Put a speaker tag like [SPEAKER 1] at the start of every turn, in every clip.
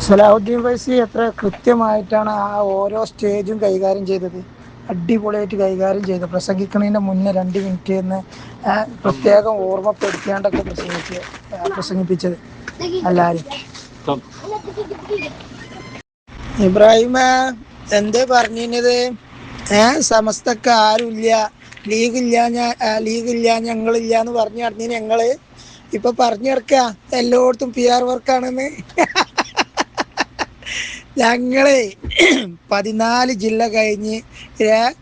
[SPEAKER 1] സലാഹുദ്ദീൻ ഫൈസി എത്ര കൃത്യമായിട്ടാണ് ആ ഓരോ സ്റ്റേജും കൈകാര്യം ചെയ്തത്. അടിപൊളിയായിട്ട് കൈകാര്യം ചെയ്തു. പ്രസംഗിക്കുന്നതിന് മുന്നേ രണ്ട് മിനിറ്റ് എന്ന് പ്രത്യേകം ഓർമ്മപ്പെടുത്തിയാണ്ടൊക്കെ പ്രസംഗിച്ച് പ്രസംഗിപ്പിച്ചത്. എല്ലാവരും ഇബ്രാഹിമ എന്തേ പറഞ്ഞത് ഏ സമസ്തക്ക് ആരുമില്ല. ലീഗ് ഇല്ല ഞാൻ ലീഗ് ഇല്ല ഞങ്ങളില്ല എന്ന് പറഞ്ഞു നടന്നു ഞങ്ങൾ. ഇപ്പൊ പറഞ്ഞു കിടക്ക എല്ലായിടത്തും പി ആർ വർക്കാണെന്ന് ഞങ്ങളെ പതിനാല് ജില്ല കഴിഞ്ഞ്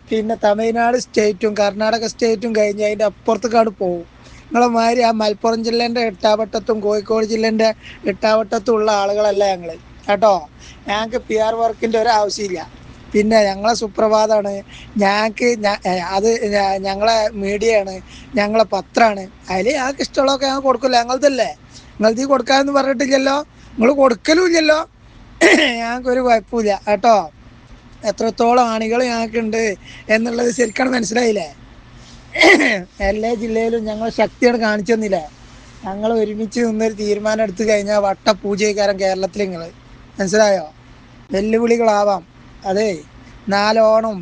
[SPEAKER 1] പിന്നെ തമിഴ്നാട് സ്റ്റേറ്റും കർണാടക സ്റ്റേറ്റും കഴിഞ്ഞ് അതിന്റെ അപ്പുറത്തേക്കാണ് പോകും നിങ്ങളെ മാതിരി ആ മലപ്പുറം ജില്ലേന്റെ എട്ടാവട്ടത്തും കോഴിക്കോട് ജില്ലേന്റെ എട്ടാവട്ടത്തും ഉള്ള ആളുകളല്ല ഞങ്ങൾ കേട്ടോ? ഞങ്ങൾക്ക് പി ആർ വർക്കിന്റെ ഒരു ആവശ്യമില്ല. പിന്നെ ഞങ്ങളെ സുപ്രഭാതമാണ് ഞങ്ങൾക്ക് അത് ഞങ്ങളെ മീഡിയയാണ്. ഞങ്ങളെ പത്രമാണ് അതിൽ ഞങ്ങൾക്ക് ഇഷ്ടമുള്ളതൊക്കെ ഞങ്ങൾ കൊടുക്കില്ല ഞങ്ങളതല്ലേ നിങ്ങളത് കൊടുക്കാമെന്ന് പറഞ്ഞിട്ടില്ലല്ലോ? നിങ്ങൾ കൊടുക്കലും ഇല്ലല്ലോ? ഞങ്ങൾക്കൊരു കുഴപ്പമില്ല. കേട്ടോ? എത്രത്തോളം ആണികൾ ഞങ്ങൾക്കുണ്ട് എന്നുള്ളത് ശരിക്കാണ് മനസ്സിലായില്ലേ? എല്ലാ ജില്ലയിലും ഞങ്ങൾ ശക്തിയാണ് കാണിച്ചു തന്നില്ലേ? ഞങ്ങൾ ഒരുമിച്ച് നിന്നൊരു തീരുമാനം എടുത്തു കഴിഞ്ഞാൽ വട്ട പൂജയ്ക്കാരൻ കേരളത്തിൽ നിങ്ങൾ മനസ്സിലായോ? വെല്ലുവിളികളാവാം. അതെ നാലോണം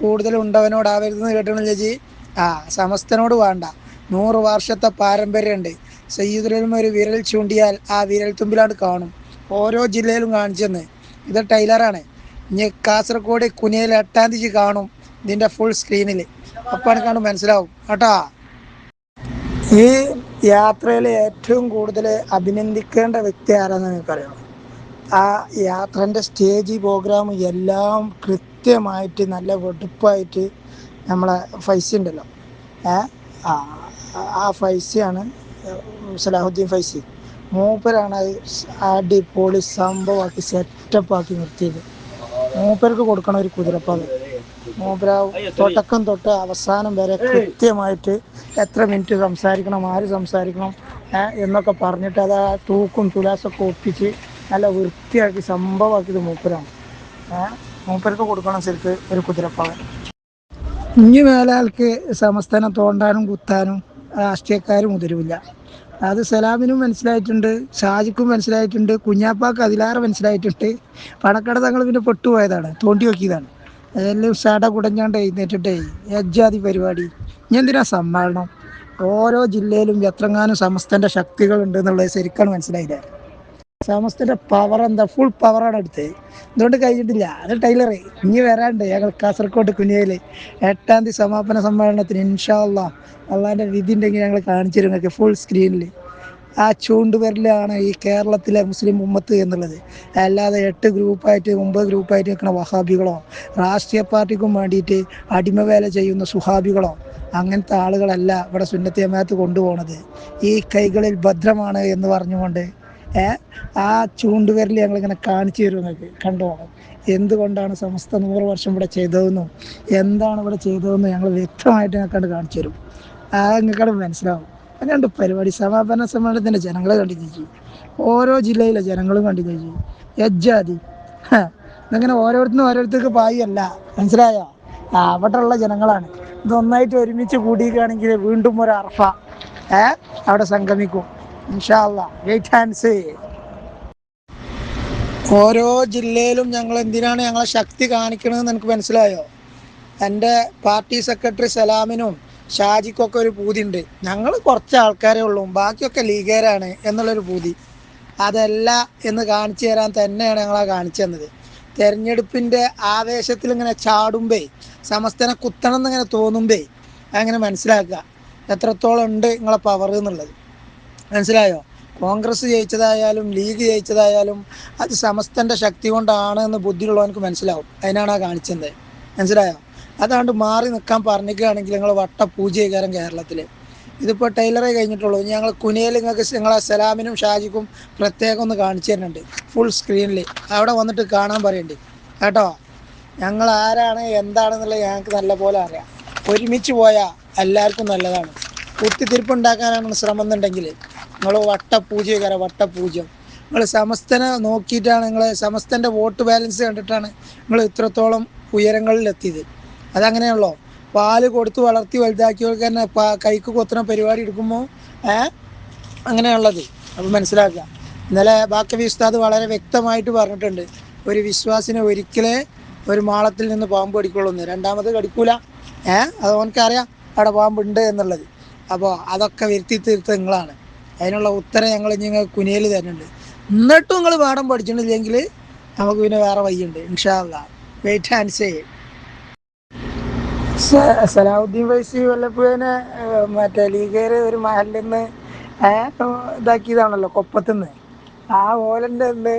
[SPEAKER 1] കൂടുതൽ ഉണ്ടവനോടാവരുതെന്ന് കേട്ടണ ചേച്ചി? ആ സമസ്തനോട് വേണ്ട. നൂറ് വർഷത്തെ പാരമ്പര്യമുണ്ട്. സയ്യിദുലും ഒരു വിരൽ ചൂണ്ടിയാൽ ആ വിരൽ തുമ്പിലാണ് കാണും. ഓരോ ജില്ലയിലും കാണിച്ചെന്ന്. ഇത് ടൈലറാണ്. ഇനി കാസർഗോഡ് കുനിയിൽ എട്ടാം തീയതി കാണും ഇതിന്റെ ഫുൾ സ്ക്രീനിൽ അപ്പാണ് കാണും മനസ്സിലാവും. കേട്ടോ? ഈ യാത്രയിൽ ഏറ്റവും കൂടുതൽ അഭിനന്ദിക്കേണ്ട വ്യക്തി ആരാന്ന് നിങ്ങൾക്കറിയാം ആ യാത്രന്റെ സ്റ്റേജ് പ്രോഗ്രാം എല്ലാം കൃത്യമായിട്ട് നല്ല വെടുപ്പായിട്ട് നമ്മളെ ഫൈസി ഉണ്ടല്ലോ. ഏ? ആ ഫൈസിയാണ് സലാഹുദ്ദീൻ ഫൈസി. മൂപ്പരാണ് അത് അടിപൊളി സംഭവമാക്കി സെറ്റപ്പാക്കി നിർത്തിയത്. മൂപ്പർക്ക് കൊടുക്കണ ഒരു കുതിരപ്പാത മൂപ്പര തുടക്കം തൊട്ട് അവസാനം വരെ കൃത്യമായിട്ട് എത്ര മിനിറ്റ് സംസാരിക്കണം ആര് സംസാരിക്കണം എന്നൊക്കെ പറഞ്ഞിട്ട് അത് ആ തൂക്കും തുലാസൊക്കെ ഒപ്പിച്ച് നല്ല വൃത്തിയാക്കി സംഭവമാക്കിയത് മൂപ്പരാണ്. മൂപ്പർക്ക് കൊടുക്കണം ശരിക്ക് ഒരു കുതിരപ്പാവൻ ഇനി മേലാൾക്ക് സമസ്തനം തോണ്ടാനും കുത്താനും രാഷ്ട്രീയക്കാരും മുതിരില്ല. അത് സലാമിനും മനസ്സിലായിട്ടുണ്ട് ഷാജിക്കും മനസ്സിലായിട്ടുണ്ട് കുഞ്ഞാപ്പാക്ക് അതിലാറെ മനസ്സിലായിട്ടുണ്ട്. പണക്കട തങ്ങൾ പിന്നെ പൊട്ടുപോയതാണ് തോണ്ടി നോക്കിയതാണ്. അതെല്ലാം ഉഷാട കുടഞ്ഞാണ്ട് എഴുന്നേറ്റിട്ടേ യജ്ജാതി പരിപാടി. ഇനി എന്തിനാ സമ്മേളനം? ഓരോ ജില്ലയിലും എത്രങ്ങാനും സമസ്തന്റെ ശക്തികളുണ്ട് എന്നുള്ളത് ശരിക്കാണ് മനസ്സിലായില്ലേ? സമസ്തന്റെ പവർ എന്താ? ഫുൾ പവറാണ് അടുത്ത് ഇതുകൊണ്ട് കഴിഞ്ഞിട്ടില്ല. അത് ടൈലറേ ഇനി വരാണ്ട് ഞങ്ങൾ കാസർഗോഡ് കുനിയയിൽ എട്ടാം തീയതി സമാപന സമ്മേളനത്തിന് ഇൻഷാല്ല അള്ളാ അള്ളാന്റെ വിധി ഉണ്ടെങ്കിൽ ഞങ്ങൾ കാണിച്ചു നിങ്ങൾക്ക് ഫുൾ സ്ക്രീനിൽ ആ ചൂണ്ടുപേരിലാണ് ഈ കേരളത്തിലെ മുസ്ലിം ഉമ്മത്ത് എന്നുള്ളത്. അല്ലാതെ എട്ട് ഗ്രൂപ്പായിട്ട് ഒമ്പത് ഗ്രൂപ്പായിട്ട് നിൽക്കുന്ന വഹാബികളോ രാഷ്ട്രീയ പാർട്ടിക്കും വേണ്ടിയിട്ട് അടിമവേല ചെയ്യുന്ന സുഹാബികളോ അങ്ങനത്തെ ആളുകളല്ല ഇവിടെ സുന്നത്തി ജമാഅത്ത് കൊണ്ടുപോകുന്നത് ഈ കൈകളിൽ ഭദ്രമാണ് എന്ന് പറഞ്ഞുകൊണ്ട് ആ ചൂണ്ടുവിരൽ ഞങ്ങളിങ്ങനെ കാണിച്ചു തരും നിങ്ങൾക്ക്? കണ്ടോണം എന്തുകൊണ്ടാണ് സമസ്ത നൂറ് വർഷം ഇവിടെ ചെയ്തതെന്നും എന്താണ് ഇവിടെ ചെയ്തതെന്നും ഞങ്ങൾ വ്യക്തമായിട്ട് ഞങ്ങൾക്കണ്ട് കാണിച്ചു തരും. ആ മനസ്സിലാകും. മനസ്സിലാവും. അങ്ങനെയുണ്ട് പരിപാടി. സമാപന സമ്മേളനത്തിന്റെ ജനങ്ങളെ കണ്ടിച്ചു ഓരോ ജില്ലയിലെ ജനങ്ങളും കണ്ടിച്ചു യജ്ജാതി. ഇതങ്ങനെ ഓരോരുത്തരും ഓരോരുത്തർക്ക് പായല്ല. മനസ്സിലായോ? ആ അവിടെ ഉള്ള ജനങ്ങളാണ്. ഇതൊന്നായിട്ട് ഒരുമിച്ച് കൂടിയിരിക്കുകയാണെങ്കിൽ വീണ്ടും ഒരു അർഫ ഏഹ് അവിടെ സംഗമിക്കും. ഇൻഷാല്ല വെയിറ്റ് ആൻഡ് സീ ഓരോ ജില്ലയിലും ഞങ്ങൾ എന്തിനാണ് ഞങ്ങളെ ശക്തി കാണിക്കണമെന്ന് എനിക്ക് മനസ്സിലായോ? എന്റെ പാർട്ടി സെക്രട്ടറി സലാമിനും ഷാജിക്കൊക്കെ ഒരു പൂതിയുണ്ട്. ഞങ്ങൾ കുറച്ച് ആൾക്കാരേ ഉള്ളൂ. ബാക്കിയൊക്കെ ലീഗേരാണ് എന്നുള്ളൊരു പൂതി. അതല്ല എന്ന് കാണിച്ചു തരാൻ തന്നെയാണ് ഞങ്ങളെ കാണിച്ചു തന്നത്. തെരഞ്ഞെടുപ്പിന്റെ ആവേശത്തിൽ ഇങ്ങനെ ചാടുമ്പേ സമസ്തനെ കുത്തണം എന്നിങ്ങനെ തോന്നുമ്പേ അങ്ങനെ മനസ്സിലാക്കുക. എത്രത്തോളം ഉണ്ട് നിങ്ങളെ പവർ എന്നുള്ളത്. മനസ്സിലായോ? കോൺഗ്രസ് ജയിച്ചതായാലും ലീഗ് ജയിച്ചതായാലും അത് സമസ്തന്റെ ശക്തി കൊണ്ടാണ് എന്ന് ബുദ്ധിയുള്ളവർക്ക് മനസ്സിലാവും. അതിനാണ് ആ കാണിച്ചത്. മനസ്സിലായോ? അതാണ്ട് മാറി നിൽക്കാൻ പറഞ്ഞിരിക്കുകയാണെങ്കിൽ നിങ്ങൾ വട്ട പൂജയ്ക്കാരൻ കേരളത്തിൽ ഇതിപ്പോൾ ടൈലറേ കഴിഞ്ഞിട്ടുള്ളൂ. ഞങ്ങൾ കുനിയിൽ നിങ്ങൾക്ക് നിങ്ങളെ സലാമിനും ഷാജിക്കും പ്രത്യേകം ഒന്ന് കാണിച്ചു തരുന്നുണ്ട്. ഫുൾ സ്ക്രീനിൽ അവിടെ വന്നിട്ട് കാണാൻ പറയണ്ടേ. കേട്ടോ? ഞങ്ങൾ ആരാണ് എന്താണെന്നുള്ളത് ഞങ്ങൾക്ക് നല്ല പോലെ അറിയാം. ഒരുമിച്ച് പോയാൽ എല്ലാവർക്കും നല്ലതാണ്. കുത്തിത്തിരിപ്പുണ്ടാക്കാനാണ് ശ്രമം എന്നുണ്ടെങ്കിൽ നിങ്ങൾ വട്ടപൂജകര വട്ടപൂജ്യം. നിങ്ങൾ സമസ്തനെ നോക്കിയിട്ടാണ് നിങ്ങൾ സമസ്തന്റെ വോട്ട് ബാലൻസ് കണ്ടിട്ടാണ് നിങ്ങൾ ഇത്രത്തോളം ഉയരങ്ങളിലെത്തിയത്. അതങ്ങനെയുള്ളോ പാൽ കൊടുത്ത് വളർത്തി വലുതാക്കിയവർക്ക് തന്നെ കൈക്ക് കൊത്തുന്ന പരിപാടി എടുക്കുമ്പോൾ ഏ? അങ്ങനെയുള്ളത് അപ്പോൾ മനസ്സിലാക്കുക. ഇന്നലെ ബാക്കി ഉസ്താദ് വളരെ വ്യക്തമായിട്ട് പറഞ്ഞിട്ടുണ്ട്. ഒരു വിശ്വാസിനെ ഒരിക്കലേ ഒരു മാളത്തിൽ നിന്ന് പാമ്പ് കടിക്കുള്ളൂ രണ്ടാമത് കടിക്കൂല. ഏഹ് അത് ഓനക്കറിയാം അവിടെ പാമ്പുണ്ട് എന്നുള്ളത്. അപ്പോൾ അതൊക്കെ വരുത്തി തീർത്ത് നിങ്ങളാണ്. അതിനുള്ള ഉത്തരം ഞങ്ങൾ ഇനി കുനിയൽ തരുന്നുണ്ട്. എന്നിട്ടും നിങ്ങൾ പാഠം പഠിച്ചിട്ടില്ലെങ്കിൽ നമുക്ക് പിന്നെ വേറെ വഴിയുണ്ട്. ഇൻഷാല്ല വെയിറ്റ് ആൻഡ് സേ സലാഹുദ്ദീൻ വൈസി വല്ലപ്പോഴേനെ മറ്റേ ലീഗേര് ഒരു മഹലിൽ നിന്ന് ഇതാക്കിയതാണല്ലോ കൊപ്പത്തുനിന്ന് ആ ഓലന്റെ ഉണ്ട്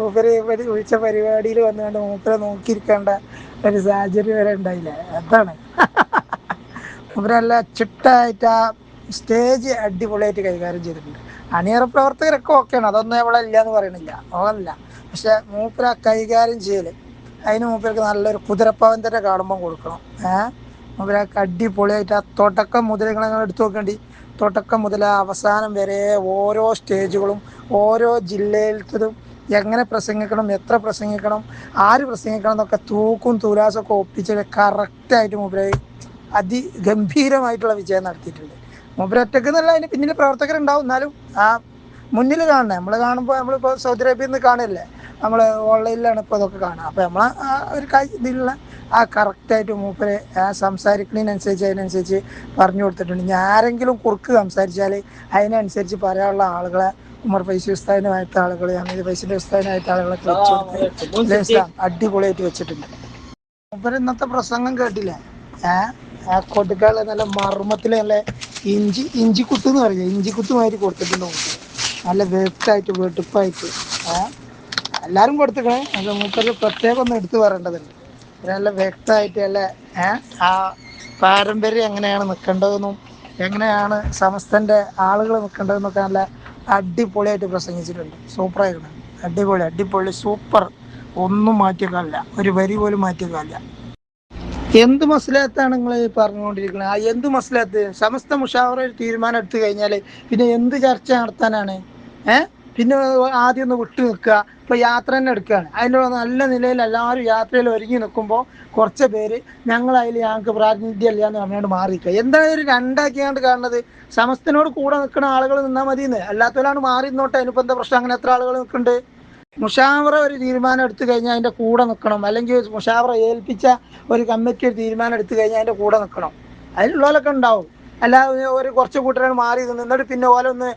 [SPEAKER 1] മൂപ്പര് വിളിച്ച പരിപാടിയിൽ വന്നുകൊണ്ട് മൂപ്പരെ നോക്കിയിരിക്കേണ്ട ഒരു സാഹചര്യം വരെ ഉണ്ടായില്ല? അതാണ്. മൂപ്പരല്ല ചിട്ടായിട്ട് ആ സ്റ്റേജ് അടിപൊളിയായിട്ട് കൈകാര്യം ചെയ്തിട്ടുണ്ട്. അണിയറ പ്രവർത്തകരൊക്കെ ഓക്കെയാണ് അതൊന്നും ഇവിടെ ഇല്ല എന്ന് പറയണില്ല. ഓല്ല പക്ഷെ മൂപ്പര കൈകാര്യം ചെയ്യൽ അതിന് മൂപ്പർക്ക് നല്ലൊരു കുതിരപ്പാവൻ തന്നെ കാണുമ്പോൾ കൊടുക്കണം. ഏഹ് മൂപ്പരൊക്കെ അടിപൊളിയായിട്ട് ആ തുടക്കം മുതൽ എടുത്തു നോക്കേണ്ടി. തുടക്കം മുതൽ അവസാനം വരെ ഓരോ സ്റ്റേജുകളും ഓരോ ജില്ലയിലത്തതും എങ്ങനെ പ്രസംഗിക്കണം എത്ര പ്രസംഗിക്കണം ആര് പ്രസംഗിക്കണം എന്നൊക്കെ തൂക്കും തുലാസൊക്കെ ഒപ്പിച്ച് കറക്റ്റായിട്ട് മൂപ്പര് അതിഗംഭീരമായിട്ടുള്ള വിജയം നടത്തിയിട്ടുണ്ട്. മൂപ്പര് ഒറ്റയ്ക്ക് എന്നല്ല അതിന് പിന്നിൽ പ്രവർത്തകരുണ്ടാവും എന്നാലും ആ മുന്നിൽ കാണുന്നത് നമ്മൾ കാണുമ്പോൾ നമ്മളിപ്പോൾ സൗദി അറേബ്യയിൽ നിന്ന് കാണില്ലേ നമ്മൾ ഓൺലൈനിലാണ് ഇപ്പോൾ ഇതൊക്കെ കാണുക അപ്പോൾ നമ്മൾ ആ ഒരു ഇതിലുള്ള ആ കറക്റ്റായിട്ട് മൂപ്പര് സംസാരിക്കുന്നതിനനുസരിച്ച് അതിനനുസരിച്ച് പറഞ്ഞു കൊടുത്തിട്ടുണ്ട് ഇനി ആരെങ്കിലും കുറുക്ക് സംസാരിച്ചാൽ അതിനനുസരിച്ച് പറയാനുള്ള ആളുകളെ ഉമർ പൈസ ഉസ്താദിനുമായിട്ട് ആളുകൾ അമീത് ഫൈസിന്റെ ഉസ്താദിനായിട്ട് ആളുകളൊക്കെ വെച്ച് അടിപൊളിയായിട്ട് വെച്ചിട്ടുണ്ട് മൂപ്പര് ഇന്നത്തെ പ്രസംഗം കേട്ടില്ലേ ഏഹ് കൊടുക്കാനുള്ള നല്ല മർമ്മത്തിൽ നല്ല ഇഞ്ചി ഇഞ്ചി കുത്ത് എന്ന് പറയില്ല? ഇഞ്ചി കുത്ത് മാതിരി കൊടുത്തിട്ടുണ്ട് മൂപ്പര് നല്ല വെടുപ്പായിട്ട് ഏ എല്ലാരും കൊടുത്തിക്കണേ. അത് മൂപ്പര് പ്രത്യേകം ഒന്ന് എടുത്തു പറയേണ്ടതുണ്ട്. നല്ല വ്യക്തമായിട്ട് നല്ല ആ പാരമ്പര്യം എങ്ങനെയാണ് നിൽക്കേണ്ടതെന്നും എങ്ങനെയാണ് സമസ്തന്റെ ആളുകൾ നിൽക്കേണ്ടതെന്നൊക്കെ നല്ല അടിപൊളിയായിട്ട് പ്രസംഗിച്ചിട്ടുണ്ട്. സൂപ്പർ സൂപ്പറായിരുന്നു അടിപൊളി അടിപൊളി സൂപ്പർ. ഒന്നും മാറ്റിയേക്കാനില്ല. ഒരു വരി പോലും മാറ്റിയേക്കാനില്ല. എന്ത് മസലത്താണ് നിങ്ങൾ പറഞ്ഞുകൊണ്ടിരിക്കുന്നത് ആ എന്ത് മസലത്ത്? സമസ്ത മുഷാവറ തീരുമാനം എടുത്തു കഴിഞ്ഞാൽ പിന്നെ എന്ത് ചർച്ച നടത്താനാണ്? ഏഹ് പിന്നെ ആദ്യം ഒന്ന് വിട്ടു നിൽക്കുക. ഇപ്പൊ യാത്ര തന്നെ എടുക്കുകയാണ്. അതിന്റെ നല്ല നിലയിൽ എല്ലാവരും യാത്രയിൽ ഒരുങ്ങി നിൽക്കുമ്പോൾ കുറച്ച് പേര് ഞങ്ങൾ അതിൽ ഞങ്ങൾക്ക് പ്രാതിനിധ്യം ഇല്ല എന്ന് പറഞ്ഞുകൊണ്ട് മാറിക്കുക എന്താണ് ഒരു രണ്ടാക്കിയാണ്ട് കാണുന്നത് സമസ്തനോട് കൂടെ നിൽക്കുന്ന ആളുകൾ നിന്നാൽ മതിയെന്ന്. അല്ലാത്തവരാണ് മാറി നിന്നോട്ടെ. അതിനിപ്പോൾ എന്താ പ്രശ്നം? അങ്ങനെ എത്ര ആളുകൾ നിൽക്കുന്നുണ്ട്? മുഷാവറ ഒരു തീരുമാനം എടുത്തു കഴിഞ്ഞാൽ അതിന്റെ കൂടെ നിൽക്കണം. അല്ലെങ്കിൽ മുഷാവറ ഏൽപ്പിച്ച ഒരു കമ്മിറ്റി ഒരു തീരുമാനം എടുത്തു കഴിഞ്ഞാൽ അതിന്റെ കൂടെ നിൽക്കണം. അതിലുള്ളവരൊക്കെ ഉണ്ടാവും. അല്ലാതെ ഒരു കുറച്ച് കൂട്ടരാണ് മാറി നിന്ന് എന്നിട്ട് പിന്നെ ഓല ഒന്ന്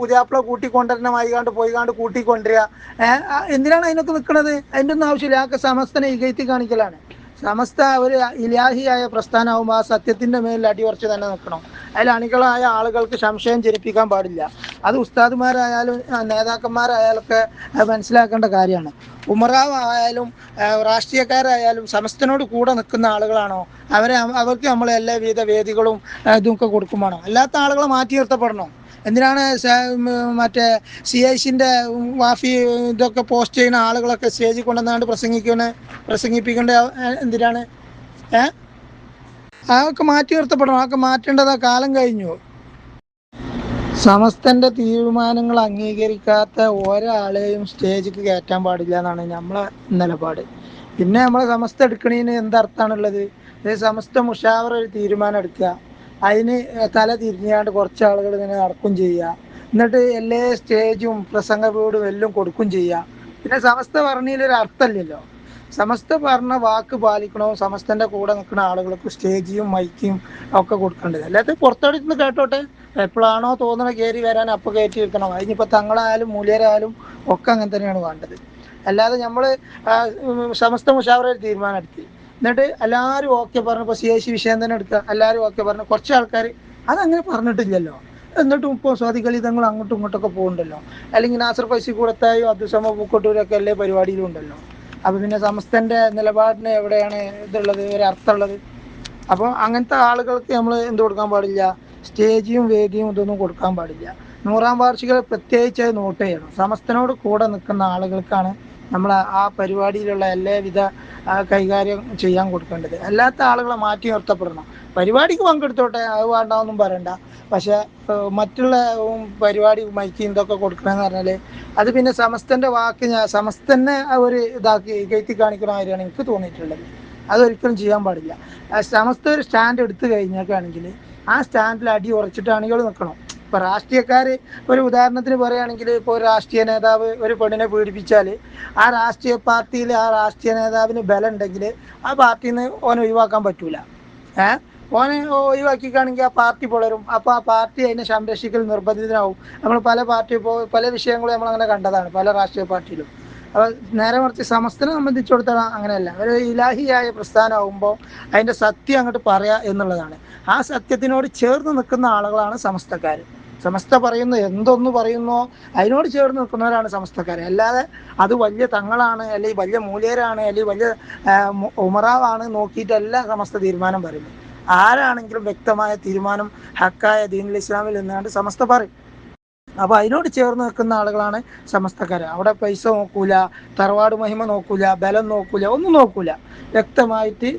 [SPEAKER 1] പുതിയാപ്പിള കൂട്ടിക്കൊണ്ടുവരുന്ന മായികാണ്ട് പോയികാണ്ട് കൂട്ടിക്കൊണ്ടുവരിക. ഏഹ് ആ എന്തിനാണ് അതിനൊക്കെ നിൽക്കുന്നത് അതിന്റെ ഒന്നും ആവശ്യമില്ല. ആൾക്ക് സമസ്തനെ ഇകയത്തി കാണിക്കലാണ്. സമസ്ത ഒരു ഇലാഹിയായ പ്രസ്ഥാനമാകുമ്പോൾ ആ സത്യത്തിന്റെ മേലിൽ അടിയുറച്ച് തന്നെ നിൽക്കണം. അതിൽ അണികളായ ആളുകൾക്ക് സംശയം ജനിപ്പിക്കാൻ പാടില്ല. അത് ഉസ്താദുമാരായാലും നേതാക്കന്മാരായാലും നേതാക്കന്മാരായാലൊക്കെ മനസ്സിലാക്കേണ്ട കാര്യമാണ്. ഉമറാവ് ആയാലും രാഷ്ട്രീയക്കാരായാലും സമസ്തനോട് കൂടെ നിൽക്കുന്ന ആളുകളാണോ? അവരെ അവർക്ക് നമ്മൾ എല്ലാവിധ വേദികളും ഇതും ഒക്കെ കൊടുക്കുമാണോ? അല്ലാത്ത ആളുകളെ മാറ്റി നിർത്തപ്പെടണോ? എന്തിനാണ് മറ്റേ സി ഐസിന്റെ വാഫി ഇതൊക്കെ പോസ്റ്റ് ചെയ്യുന്ന ആളുകളൊക്കെ സ്റ്റേജിൽ കൊണ്ടുവന്നാണ്ട് പ്രസംഗിക്കണ പ്രസംഗിപ്പിക്കേണ്ട എന്തിനാണ്? ഏ? അതൊക്കെ മാറ്റി നിർത്തപ്പെടണം. അതൊക്കെ മാറ്റേണ്ടത്. കാലം കഴിഞ്ഞു. സമസ്തന്റെ തീരുമാനങ്ങൾ അംഗീകരിക്കാത്ത ഒരാളെയും സ്റ്റേജിക്ക് കയറ്റാൻ പാടില്ല എന്നാണ് നമ്മളെ നിലപാട്. പിന്നെ നമ്മളെ സമസ്ത എടുക്കണതിന് എന്തർത്ഥാണുള്ളത് അതായത് സമസ്ത മുഷാവർ ഒരു തീരുമാനം എടുക്കുക. അതിന് തല തിരിഞ്ഞാണ്ട് കുറച്ച് ആളുകൾ ഇങ്ങനെ നടക്കും ചെയ്യുക. എന്നിട്ട് എല്ലാ സ്റ്റേജും പ്രസംഗ വീടും എല്ലാം കൊടുക്കും ചെയ്യുക. പിന്നെ സമസ്ത പറഞ്ഞതിലൊരു അർത്ഥമില്ലല്ലോ. സമസ്ത പറഞ്ഞ വാക്ക് പാലിക്കണോ? സമസ്തന്റെ കൂടെ നിൽക്കുന്ന ആളുകൾക്ക് സ്റ്റേജിയും മൈക്കും ഒക്കെ കൊടുക്കേണ്ടത്. അല്ലാതെ പുറത്തോട്ട് നിന്ന് കേട്ടോട്ടെ? എപ്പോഴാണോ തോന്നണ കയറി വരാൻ അപ്പൊ കയറ്റി വെക്കണം. അതിനിപ്പോ തങ്ങളായാലും മൂല്യരായാലും ഒക്കെ അങ്ങനെ തന്നെയാണ് വേണ്ടത്. അല്ലാതെ നമ്മൾ സമസ്ത മുഷാവറ ഒരു തീരുമാനം എടുത്തി. എന്നിട്ട് എല്ലാവരും ഓക്കെ പറഞ്ഞപ്പോൾ സി ഐ സി വിഷയം തന്നെ എടുക്കുക. എല്ലാവരും ഓക്കെ പറഞ്ഞു കുറച്ച് ആൾക്കാർ അതങ്ങനെ പറഞ്ഞിട്ടില്ലല്ലോ. എന്നിട്ടും ഇപ്പോൾ സ്വാതികളി തങ്ങൾ അങ്ങോട്ടും ഇങ്ങോട്ടൊക്കെ പോകുന്നുണ്ടല്ലോ അല്ലെങ്കിൽ നാസർ പൈസ കൂടത്തായോ അബ്ദുസമ പൂക്കോട്ടൂരൊക്കെ അല്ലേ പരിപാടിയിലും ഉണ്ടല്ലോ. അപ്പൊ പിന്നെ സമസ്തന്റെ നിലപാടിന് എവിടെയാണ് ഇതുള്ളത് ഒരു അർത്ഥമുള്ളത് അപ്പോൾ അങ്ങനത്തെ ആളുകൾക്ക് നമ്മൾ എന്ത് കൊടുക്കാൻ പാടില്ല? സ്റ്റേജിയും വേദിയും ഇതൊന്നും കൊടുക്കാൻ പാടില്ല. നൂറാം വാർഷികൾ പ്രത്യേകിച്ച് നോട്ട് ചെയ്യണം. സമസ്തനോട് കൂടെ നിൽക്കുന്ന ആളുകൾക്കാണ് നമ്മൾ ആ പരിപാടിയിലുള്ള എല്ലാവിധ കൈകാര്യം ചെയ്യാൻ കൊടുക്കേണ്ടത്. അല്ലാത്ത ആളുകളെ മാറ്റി നിർത്തപ്പെടണം. പരിപാടിക്ക് പങ്കെടുത്തോട്ടെ അത് വേണ്ടാന്നും പറയണ്ട. പക്ഷെ മറ്റുള്ള പരിപാടി മൈക്ക് ഇതൊക്കെ കൊടുക്കണമെന്ന് പറഞ്ഞാൽ അത് പിന്നെ സമസ്തന്റെ വാക്ക് ഞാൻ സമസ്തനെ ഒരു ഇതാക്കി കയറ്റി കാണിക്കുന്ന കാര്യമാണ് എനിക്ക് തോന്നിയിട്ടുള്ളത്. അതൊരിക്കലും ചെയ്യാൻ പാടില്ല. സമസ്ത ഒരു സ്റ്റാൻഡ് എടുത്തു കഴിഞ്ഞേക്കാണെങ്കിൽ ആ സ്റ്റാൻഡിൽ അടി ഉറച്ചിട്ടാണ് ഇയാൾ നിൽക്കണം. ഇപ്പൊ രാഷ്ട്രീയക്കാര് ഒരു ഉദാഹരണത്തിന് പറയുകയാണെങ്കിൽ ഇപ്പോൾ ഒരു രാഷ്ട്രീയ നേതാവ് ഒരു പെണ്ണിനെ പീഡിപ്പിച്ചാൽ ആ രാഷ്ട്രീയ പാർട്ടിയിൽ ആ രാഷ്ട്രീയ നേതാവിന് ബലം ഉണ്ടെങ്കിൽ ആ പാർട്ടിയിൽ നിന്ന് ഓനെ ഒഴിവാക്കാൻ പറ്റൂല. ഏഹ് ഓനെ ഒഴിവാക്കിക്കാണെങ്കിൽ ആ പാർട്ടി പുലരും അപ്പോൾ ആ പാർട്ടി അതിനെ സംരക്ഷിക്കൽ നിർബന്ധിതനാവും. നമ്മൾ പല പാർട്ടി ഇപ്പോൾ പല വിഷയങ്ങളും നമ്മൾ അങ്ങനെ കണ്ടതാണ് പല രാഷ്ട്രീയ പാർട്ടിയിലും. അപ്പോൾ നേരെ മറിച്ച് സമസ്തനെ സംബന്ധിച്ചിടത്തോളം അങ്ങനെയല്ല. ഒരു ഇലാഹിയായ പ്രസ്ഥാനമാകുമ്പോൾ അതിന്റെ സത്യം അങ്ങോട്ട് പറയാ എന്നുള്ളതാണ്. ആ സത്യത്തിനോട് ചേർന്ന് നിൽക്കുന്ന ആളുകളാണ് സമസ്തക്കാർ സമസ്ത പറയുന്ന എന്തൊന്ന് പറയുന്നോ അതിനോട് ചേർന്ന് നിൽക്കുന്നവരാണ് സമസ്തക്കാർ അല്ലാതെ അത് വലിയ തങ്ങളാണ് അല്ലെങ്കിൽ വലിയ മൂല്യരാണ് അല്ലെങ്കിൽ വലിയ ഉമറാവാണ് നോക്കിയിട്ടല്ല സമസ്ത തീരുമാനം പറയുന്നത്. ആരാണെങ്കിലും വ്യക്തമായ തീരുമാനം ഹക്കായ ദീനുൽ ഇസ്ലാമിൽ നിന്നാണ്ട് സമസ്ത പറയും അപ്പൊ അതിനോട് ചേർന്ന് നിൽക്കുന്ന ആളുകളാണ് സമസ്തക്കാര്. അവിടെ പൈസ നോക്കൂല തറവാട് മഹിമ നോക്കൂല ബലം നോക്കൂല ഒന്നും നോക്കൂല. വ്യക്തമായിട്ട്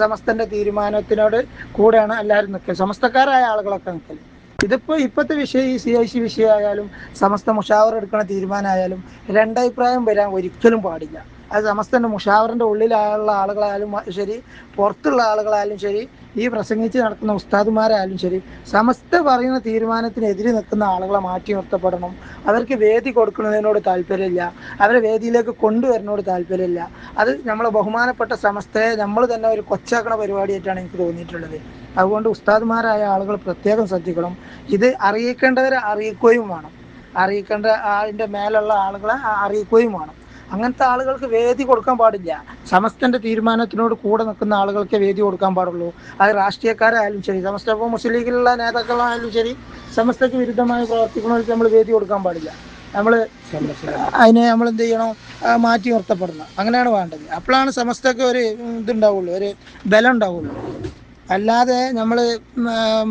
[SPEAKER 1] സമസ്തന്റെ തീരുമാനത്തിനോട് കൂടെയാണ് എല്ലാവരും നിൽക്കുക സമസ്തക്കാരായ ആളുകളൊക്കെ നിൽക്കൽ ഇതിപ്പോ ഇപ്പോഴത്തെ വിഷയം ഈ സി ഐ സി വിഷയമായാലും സമസ്ത മുഷാവർ എടുക്കുന്ന തീരുമാനമായാലും രണ്ടഭിപ്രായം വരാൻ ഒരിക്കലും പാടില്ല. അത് സമസ്തന്റെ മുഷാവറിന്റെ ഉള്ളിലുള്ള ആളുകളായാലും ശരി പുറത്തുള്ള ആളുകളായാലും ശരി ഈ പ്രസംഗിച്ച് നടക്കുന്ന ഉസ്താദുമാരായാലും ശരി സമസ്ത പറയുന്ന തീരുമാനത്തിനെതിരെ നിൽക്കുന്ന ആളുകളെ മാറ്റി നിർത്തപ്പെടണം. അവർക്ക് വേദി കൊടുക്കുന്നതിനോട് താല്പര്യമില്ല. അവരെ വേദിയിലേക്ക് കൊണ്ടുവരുന്നതിനോട് താല്പര്യമില്ല. അത് നമ്മളെ ബഹുമാനപ്പെട്ട സമസ്തയെ നമ്മൾ തന്നെ ഒരു കൊച്ചാക്കണ പരിപാടിയായിട്ടാണ് എനിക്ക് തോന്നിയിട്ടുള്ളത്. അതുകൊണ്ട് ഉസ്താദുമാരായ ആളുകൾ പ്രത്യേകം ശ്രദ്ധിക്കണം. ഇത് അറിയിക്കേണ്ടവരെ അറിയിക്കുകയും വേണം. അറിയിക്കേണ്ട അതിന്റെ മേലുള്ള ആളുകളെ അറിയിക്കുകയും വേണം. അങ്ങനത്തെ ആളുകൾക്ക് വേദി കൊടുക്കാൻ പാടില്ല. സമസ്തന്റെ തീരുമാനത്തിനോട് കൂടെ നിൽക്കുന്ന ആളുകൾക്ക് വേദി കൊടുക്കാൻ പാടുള്ളൂ. അത് രാഷ്ട്രീയക്കാരായാലും ശരി സമസ്ത ഇപ്പോൾ മുസ്ലിം ലീഗിലുള്ള നേതാക്കളായാലും ശരി സമസ്തക്ക് വിരുദ്ധമായി പ്രവർത്തിക്കുന്നവർക്ക് നമ്മൾ വേദി കൊടുക്കാൻ പാടില്ല. നമ്മൾ അതിനെ നമ്മൾ എന്ത് ചെയ്യണം? മാറ്റി നിർത്തപ്പെടണം അങ്ങനെയാണ് വേണ്ടത്. അപ്പോഴാണ് സമസ്തക്ക് ഒരു ഇതുണ്ടാവുള്ളൂ ഒരു ബലം ഉണ്ടാവുള്ളൂ. അല്ലാതെ നമ്മൾ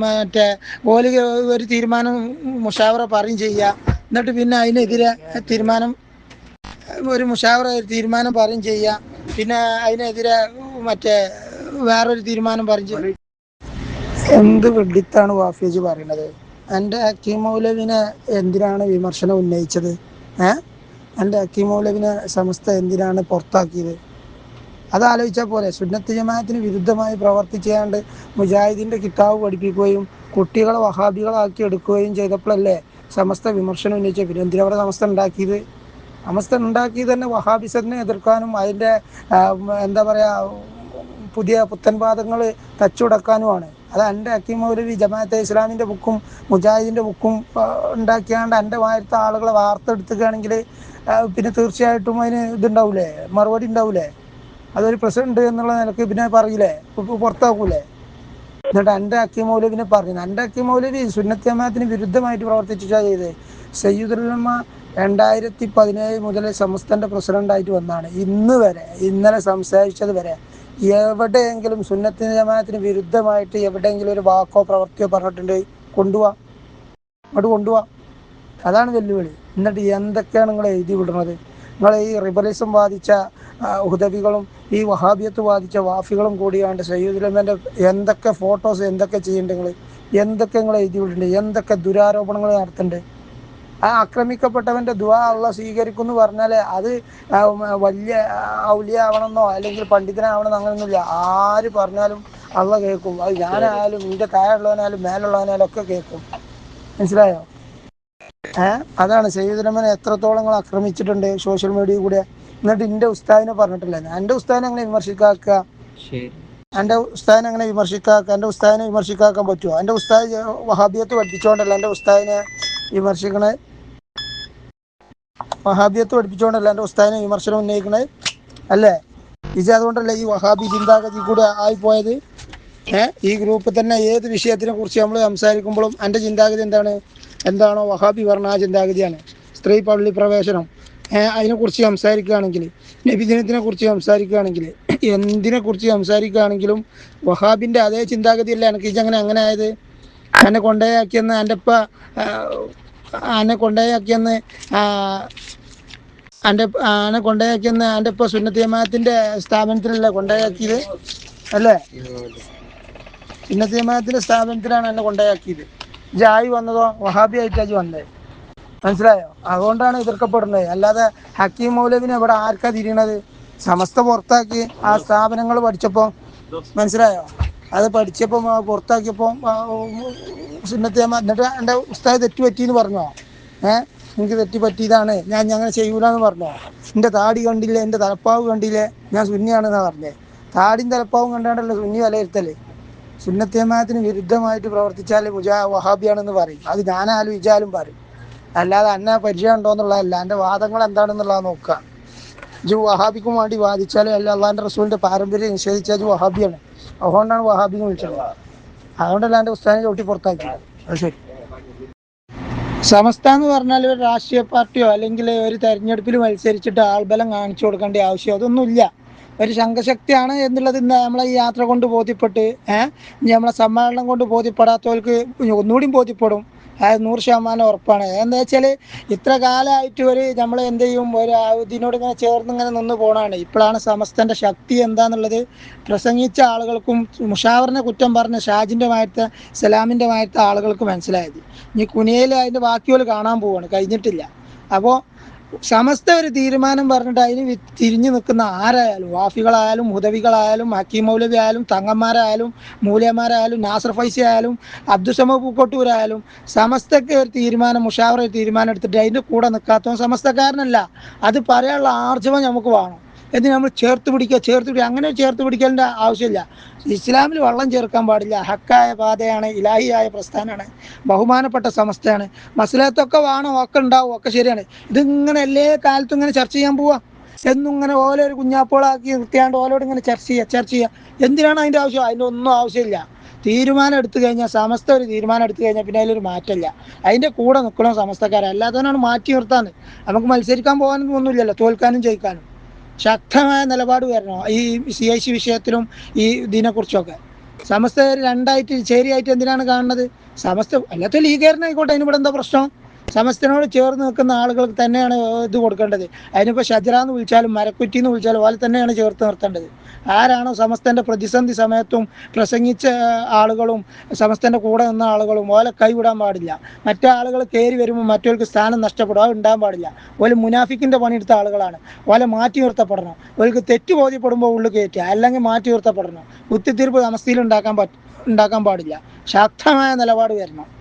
[SPEAKER 1] മറ്റേ ഓൽ ഒരു തീരുമാനം മുഷാവറ പറയും ചെയ്യുക എന്നിട്ട് പിന്നെ അതിനെതിരെ തീരുമാനം ഒരു മുഷാവറ ഒരു തീരുമാനം പറയും ചെയ്യുക പിന്നെ അതിനെതിരെ മറ്റേ വേറൊരു തീരുമാനം ചെയ്യുക എന്ത് വെഡിത്താണ് വാഫേജ് പറയുന്നത് എന്റെ അക്കിമൗലവിനെ മൗലവിനെ എന്തിനാണ് വിമർശനം ഉന്നയിച്ചത്? ഏ? എന്റെ അക്കിമൗലവിനെ മൗലവിനെ സമസ്ത എന്തിനാണ് പുറത്താക്കിയത്? അതാലോചിച്ചാൽ പോലെ സുന്നത്ത് ജമാഅത്തിന് വിരുദ്ധമായി പ്രവർത്തിച്ചാണ്ട് മുജാഹിദിന്റെ കിതാബ് പഠിപ്പിക്കുകയും കുട്ടികളെ വഹാബികളാക്കി എടുക്കുകയും ചെയ്തപ്പോഴല്ലേ സമസ്ത വിമർശനം ഉന്നയിച്ച പിന്നെ എന്തിനാണ് അവിടെ സമസ്ത ഉണ്ടാക്കിയത്? സമസ്ത ഉണ്ടാക്കി തന്നെ വഹാബിസത്തിനെ എതിർക്കാനും അതിന്റെ എന്താ പറയുക പുതിയ പുത്തൻവാദങ്ങൾ തച്ചുടക്കാനുമാണ്. അത് എന്റെ ഹക്കീം മൗലവി ജമാഅത്തെ ഇസ്ലാമിന്റെ ബുക്കും മുജാഹിദിന്റെ ബുക്കും ഉണ്ടാക്കിയാണ്ട് എന്റെ വായത്തെ ആളുകളെ വാർത്തെടുത്തുകയാണെങ്കിൽ പിന്നെ തീർച്ചയായിട്ടും അതിന് ഇതുണ്ടാവൂലേ മറുപടി ഉണ്ടാവൂലേ? അതൊരു പ്രസിഡന്റ് എന്നുള്ള നിലയ്ക്ക് പിന്നെ പറയില്ലേ? പുറത്താക്കൂലേ? എന്നിട്ട് എന്റെ അക്കി മൗലവിനെ പറഞ്ഞു എന്റെ അക്കി മൗലവി സുന്നത്ത് ജമാഅത്തിന് വിരുദ്ധമായിട്ട് പ്രവർത്തിച്ചാ ചെയ്തത്. സയ്യിദുലമ രണ്ടായിരത്തി പതിനേഴ് മുതൽ സമസ്തന്റെ പ്രസിഡന്റായിട്ട് വന്നാണ്. ഇന്ന് വരെ ഇന്നലെ സംസാരിച്ചത് വരെ എവിടെയെങ്കിലും സുന്നത്ത് ജമാഅത്തിന് വിരുദ്ധമായിട്ട് എവിടെയെങ്കിലും ഒരു വാക്കോ പ്രവൃത്തിയോ പറഞ്ഞിട്ടുണ്ട് കൊണ്ടുപോവാ അങ്ങോട്ട് കൊണ്ടുപോവാ അതാണ് വെല്ലുവിളി. എന്നിട്ട് എന്തൊക്കെയാണ് നിങ്ങൾ എഴുതി വിടുന്നത്? നിങ്ങൾ ഈ റിബലിസം ആ, ഹുദവികളും ഈ വഹാബിയത്ത് ബാധിച്ച വാഫികളും കൂടിയാണ്ട് സയ്യിദുലമന്റെ എന്തൊക്കെ ഫോട്ടോസ് എന്തൊക്കെ ചെയ്യുന്നുണ്ട് നിങ്ങൾ? എന്തൊക്കെ നിങ്ങൾ എഴുതി വിടുന്നുണ്ട് എന്തൊക്കെ ദുരാരോപണങ്ങൾ നടത്തുന്നുണ്ട്? ആ ആക്രമിക്കപ്പെട്ടവന്റെ ദുആ അള്ള സ്വീകരിക്കും എന്ന് പറഞ്ഞാൽ അത് വലിയ ഔലിയ ആവണമെന്നോ അല്ലെങ്കിൽ പണ്ഡിതനാവണമെന്നോ അങ്ങനെയൊന്നുമില്ല ആര് പറഞ്ഞാലും അള്ള കേൾക്കും. അത് ഞാനായാലും നിന്റെ താഴെയുള്ളവനായാലും മേലുള്ളവനായാലും ഒക്കെ കേൾക്കും. മനസ്സിലായോ? ഏഹ് അതാണ് സയ്യിദുലമനെ എത്രത്തോളം നിങ്ങൾ ആക്രമിച്ചിട്ടുണ്ട് സോഷ്യൽ മീഡിയ കൂടെ. എന്നിട്ട് എന്റെ ഉസ്താദിനെ പറഞ്ഞിട്ടില്ല. എന്റെ ഉസ്താദിനെ അങ്ങനെ വിമർശിക്കാക്കുക
[SPEAKER 2] എന്റെ
[SPEAKER 1] എന്റെ ഉസ്താദിനെ അങ്ങനെ വിമർശിക്കാക്ക എന്റെ ഉസ്താദിനെ വിമർശിക്കാക്കാൻ പറ്റുമോ എന്റെ ഉസ്താദ് വഹാബിയത്ത് പഠിപ്പിച്ചുകൊണ്ടല്ല എന്റെ ഉസ്താദിനെ വിമർശിക്കണേ. വഹാബിയത്ത് പഠിപ്പിച്ചുകൊണ്ടല്ല എന്റെ ഉസ്താദിനെ വിമർശനം ഉന്നയിക്കണേ? അല്ലേ? ഇജ അതുകൊണ്ടല്ലേ ഈ വഹാബി ചിന്താഗതി കൂടെ ആയിപ്പോയത്? ഈ ഗ്രൂപ്പിൽ തന്നെ ഏത് വിഷയത്തിനെ കുറിച്ച് നമ്മൾ സംസാരിക്കുമ്പോഴും എന്റെ ചിന്താഗതി എന്താണ്? എന്താണോ വഹാബി പറഞ്ഞ ആ ചിന്താഗതിയാണ്. സ്ത്രീ പള്ളി പ്രവേശനം. അതിനെക്കുറിച്ച് സംസാരിക്കുകയാണെങ്കിൽ നബിദിനത്തിനെ കുറിച്ച് സംസാരിക്കുകയാണെങ്കിൽ എന്തിനെ കുറിച്ച് സംസാരിക്കുകയാണെങ്കിലും വഹാബിന്റെ അതേ ചിന്താഗതിയല്ല എനിക്ക് ഇജങ്ങനെ അങ്ങനെ ആയത്? എന്നെ കൊണ്ടേയാക്കിയെന്ന് എന്റെ ഉപ്പ എന്നെ കൊണ്ടേയാക്കിയെന്ന് എന്റെ ആണ് എന്നെ അന്റെ എന്റെ സുന്നത്തിയമാത്തിന്റെ സ്ഥാപനത്തിലല്ലേ കൊണ്ടയാക്കിയത് അല്ലേ? സുന്നത്ത് ജമാഅത്തിന്റെ സ്ഥാപനത്തിലാണ് എന്നെ കൊണ്ടയാക്കിയത് ജായി വന്നതോ? വഹാബി ആയിട്ടാജ് വന്നേ. മനസ്സിലായോ? അതുകൊണ്ടാണ് എതിർക്കപ്പെടുന്നത്. അല്ലാതെ ഹക്കീം മൗലവിനെ ഇവിടെ ആർക്കാ തിരിയണത്? സമസ്ത പുറത്താക്കി ആ സ്ഥാപനങ്ങൾ പഠിച്ചപ്പോൾ മനസ്സിലായോ? അത് പഠിച്ചപ്പോൾ പുറത്താക്കിയപ്പോൾ സുന്നത്ത് ജമാ എന്നിട്ട് എന്റെ ഉസ്താദ് തെറ്റുപറ്റി എന്ന് പറഞ്ഞോ? ഏഹ് എനിക്ക് തെറ്റി പറ്റിയതാണ് ഞാൻ അങ്ങനെ ചെയ്യൂലെന്ന് പറഞ്ഞോ. എന്റെ താടി കണ്ടില്ലേ എന്റെ തലപ്പാവ് കണ്ടില്ലേ? ഞാൻ സുന്നിയാണെന്ന് പറഞ്ഞേ. താടിയും തലപ്പാവും കണ്ടാണ്ടല്ലോ സുന്നി വിലയിരുത്തൽ. സുന്നത്തേമാനത്തിന് വിരുദ്ധമായിട്ട് പ്രവർത്തിച്ചാൽ മുജാ വഹാബിയാണെന്ന് പറയും. അത് ഞാൻ ഇജാലും പറയും. അല്ലാതെ അന്ന പരിചയം ഉണ്ടോ എന്നുള്ളതല്ല. എന്റെ വാദങ്ങൾ എന്താണെന്നുള്ളത് നോക്കുക ജു വഹാബിക്കും വേണ്ടി വാദിച്ചാലും അല്ല അള്ളാഹാന്റെ റസൂലിന്റെ പാരമ്പര്യം നിഷേധിച്ചാൽ ജു വഹാബിയാണ്. അതുകൊണ്ടാണ് വഹാബിന്ന് വിളിച്ചത്. അതുകൊണ്ടല്ല എന്റെ പുസ്തകം ചവിട്ടി പുറത്താക്കിയത്. അത് ശരി. സമസ്ത എന്ന് പറഞ്ഞാൽ ഒരു രാഷ്ട്രീയ പാർട്ടിയോ അല്ലെങ്കിൽ ഒരു തെരഞ്ഞെടുപ്പിൽ മത്സരിച്ചിട്ട് ആൾബലം കാണിച്ചു കൊടുക്കേണ്ട ആവശ്യം അതൊന്നുമില്ല. ഒരു സംഘശക്തിയാണ് എന്നുള്ളത് ഇന്ന് നമ്മളെ ഈ യാത്ര കൊണ്ട് ബോധ്യപ്പെട്ട് ഏഹ്? നമ്മളെ സമ്മേളനം കൊണ്ട് ബോധ്യപ്പെടാത്തവർക്ക് ഒന്നുകൂടി ബോധ്യപ്പെടും. അത് നൂറ് ശതമാനം ഉറപ്പാണ്. എന്താ വെച്ചാൽ ഇത്ര കാലമായിട്ട് ഒരു നമ്മൾ എന്ത് ചെയ്യും? ഒരു ഇതിനോട് ഇങ്ങനെ ചേർന്ന് ഇങ്ങനെ നിന്ന് പോണാണ് ഇപ്പോഴാണ് സമസ്തന്റെ ശക്തി എന്താന്നുള്ളത്. പ്രസംഗിച്ച ആളുകൾക്കും മുഷാവറിനെ കുറ്റം പറഞ്ഞ ഷാജിന്റെ മായത്തെ സലാമിന്റെ മായത്തെ ആളുകൾക്ക് മനസ്സിലായത്. ഇനി കുനിയയിൽ അതിന്റെ ബാക്കികൾ കാണാൻ പോവാണ്. കഴിഞ്ഞിട്ടില്ല. അപ്പോൾ സമസ്ത ഒരു തീരുമാനം പറഞ്ഞിട്ട് അതിന് തിരിഞ്ഞു നിൽക്കുന്ന ആരായാലും വാഫികളായാലും ഹുദവികളായാലും ഹക്കീം മൗലവി ആയാലും തങ്ങന്മാരായാലും മൂലയന്മാരായാലും നാസർ ഫൈസി ആയാലും അബ്ദുസമ പൂക്കോട്ടൂരായാലും സമസ്തക്ക് ഒരു തീരുമാനം മുഷാവറ ഒരു തീരുമാനം എടുത്തിട്ട് അതിന്റെ കൂടെ നിൽക്കാത്തവൻ സമസ്തക്കാരനല്ല. അത് പറയാനുള്ള ആർജവം നമുക്ക് വേണം. എന്ന് നമ്മൾ ചേർത്ത് പിടിക്കുക ചേർത്ത് പിടിക്കുക. അങ്ങനെ ചേർത്ത് പിടിക്കേണ്ട ആവശ്യമില്ല. ഇസ്ലാമിൽ വള്ളം ചേർക്കാൻ പാടില്ല. ഹക്കായ പാതയാണ് ഇലാഹിയായ പ്രസ്ഥാനമാണ് ബഹുമാനപ്പെട്ട സമസ്തയാണ്. മസലത്തൊക്കെ വേണം ഒക്കെ ഉണ്ടാവും ഒക്കെ ശരിയാണ്. ഇതിങ്ങനെ എല്ലാ കാലത്തും ഇങ്ങനെ ചർച്ച ചെയ്യാൻ പോവാ. എന്നും ഇങ്ങനെ ഓരോ ഒരു കുഞ്ഞാപ്പോളാക്കി നിർത്തിയാണ്ട് ഓലോട് ഇങ്ങനെ ചർച്ച ചെയ്യുക ചർച്ച ചെയ്യുക. എന്തിനാണ് അതിന്റെ ആവശ്യം? അതിന്റെ ഒന്നും ആവശ്യമില്ല. തീരുമാനം എടുത്തു കഴിഞ്ഞാൽ സമസ്ത ഒരു തീരുമാനം എടുത്തു കഴിഞ്ഞാൽ പിന്നെ അതിലൊരു മാറ്റമില്ല. അതിന്റെ കൂടെ നിൽക്കണം സമസ്തക്കാരെ അല്ലാത്തവനാണ് മാറ്റി നിർത്താന്ന് നമുക്ക് മത്സരിക്കാൻ പോകാനൊന്നും ഒന്നുമില്ലല്ലോ തോൽക്കാനും ജയിക്കാനും. ശക്തമായ നിലപാട് വരണോ. ഈ സി ഐ സി വിഷയത്തിലും ഈ ഇതിനെക്കുറിച്ചൊക്കെ. സമസ്ത രണ്ടായിട്ട് ചേരിയായിട്ട് എന്തിനാണ് കാണുന്നത്? സമസ്ത അല്ലാത്ത ലീഗുകാരനായിക്കോട്ടെ. അതിന് ഇവിടെ എന്താ പ്രശ്നം? സമസ്തനോട് ചേർന്ന് നിൽക്കുന്ന ആളുകൾക്ക് തന്നെയാണ് ഇത് കൊടുക്കേണ്ടത്. അതിനിപ്പോൾ ഷജറ എന്ന് വിളിച്ചാലും മരക്കുറ്റി എന്ന് വിളിച്ചാലും അതിൽ തന്നെയാണ് ചേർത്ത് നിർത്തേണ്ടത്. ആരാണോ സമസ്തന്റെ പ്രതിസന്ധി സമയത്തും പ്രസംഗിച്ച ആളുകളും സമസ്തന്റെ കൂടെ നിന്ന ആളുകളും ഓലെ കൈവിടാൻ പാടില്ല. മറ്റേ ആളുകൾ കയറി വരുമ്പോൾ മറ്റവർക്ക് സ്ഥാനം നഷ്ടപ്പെടും. ഉണ്ടാകാൻ പാടില്ല. ഓൽ മുനാഫിക്കിന്റെ പണിയെടുത്ത ആളുകളാണ്. ഓലെ മാറ്റി നിർത്തപ്പെടണം. ഓർക്ക് തെറ്റ് ബോധ്യപ്പെടുമ്പോൾ ഉള്ളിൽ കയറ്റുക അല്ലെങ്കിൽ മാറ്റി നിർത്തപ്പെടണം. കുത്തിത്തീർപ്പ് സമസ്തയിൽ ഉണ്ടാക്കാൻ പറ്റ ഉണ്ടാക്കാൻ പാടില്ല. ശക്തമായ നിലപാട് വരണം.